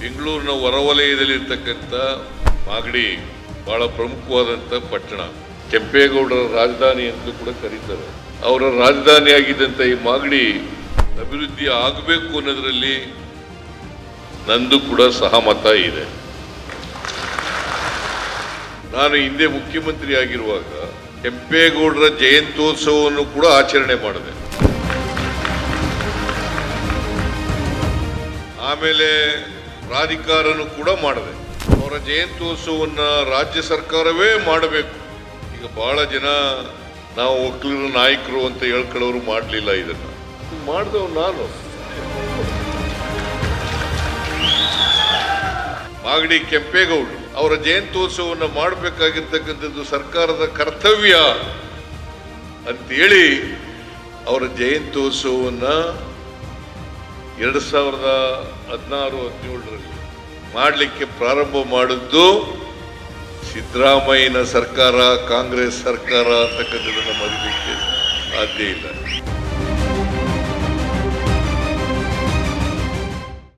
ಬೆಂಗಳೂರಿನ ಹೊರವಲಯದಲ್ಲಿರ್ತಕ್ಕಂಥ ಮಾಗಡಿ ಬಹಳ ಪ್ರಮುಖವಾದಂಥ ಪಟ್ಟಣ. ಕೆಂಪೇಗೌಡರ ರಾಜಧಾನಿ ಎಂದು ಕೂಡ ಕರೀತಾರೆ. ಅವರ ರಾಜಧಾನಿಯಾಗಿದ್ದಂಥ ಈ ಮಾಗಡಿ ಅಭಿವೃದ್ಧಿ ಆಗಬೇಕು ಅನ್ನೋದರಲ್ಲಿ ನಂದು ಕೂಡ ಸಹಮತ ಇದೆ. ನಾನು ಹಿಂದೆ ಮುಖ್ಯಮಂತ್ರಿ ಆಗಿರುವಾಗ ಕೆಂಪೇಗೌಡರ ಜಯಂತ್ಯೋತ್ಸವವನ್ನು ಕೂಡ ಆಚರಣೆ ಮಾಡಿದೆ. ಆಮೇಲೆ ಪ್ರಾಧಿಕಾರನು ಕೂಡ ಮಾಡಿದೆ ಅವರ ಜಯಂತ್ಯೋತ್ಸವವನ್ನು ರಾಜ್ಯ ಸರ್ಕಾರವೇ ಮಾಡಬೇಕು. ಈಗ ಬಹಳ ಜನ ನಾವು ಒಕ್ಕಲಿಗರ ನಾಯಕರು ಅಂತ ಹೇಳ್ಕೊಳ್ಳೋರು ಮಾಡಲಿಲ್ಲ ಇದನ್ನು. ಮಾಡಿದವ್ ನಾನು. ಮಾಗಡಿ ಕೆಂಪೇಗೌಡರು, ಅವರ ಜಯಂತ್ಯೋತ್ಸವವನ್ನು ಮಾಡಬೇಕಾಗಿರ್ತಕ್ಕಂಥದ್ದು ಸರ್ಕಾರದ ಕರ್ತವ್ಯ ಅಂತೇಳಿ ಅವರ ಜಯಂತ್ಯೋತ್ಸವವನ್ನು ಎರಡು ಸಾವಿರದ ಹದಿನಾರು, ಹದಿನೇಳರಲ್ಲಿ ಮಾಡಲಿಕ್ಕೆ ಪ್ರಾರಂಭ ಮಾಡಿದ್ದು ಸಿದ್ದರಾಮಯ್ಯನ ಸರ್ಕಾರ, ಕಾಂಗ್ರೆಸ್ ಸರ್ಕಾರ ಅಂತಕ್ಕಂಥದ್ದನ್ನು ಮರಿಲಿಕ್ಕೆ ಸಾಧ್ಯ ಇಲ್ಲ.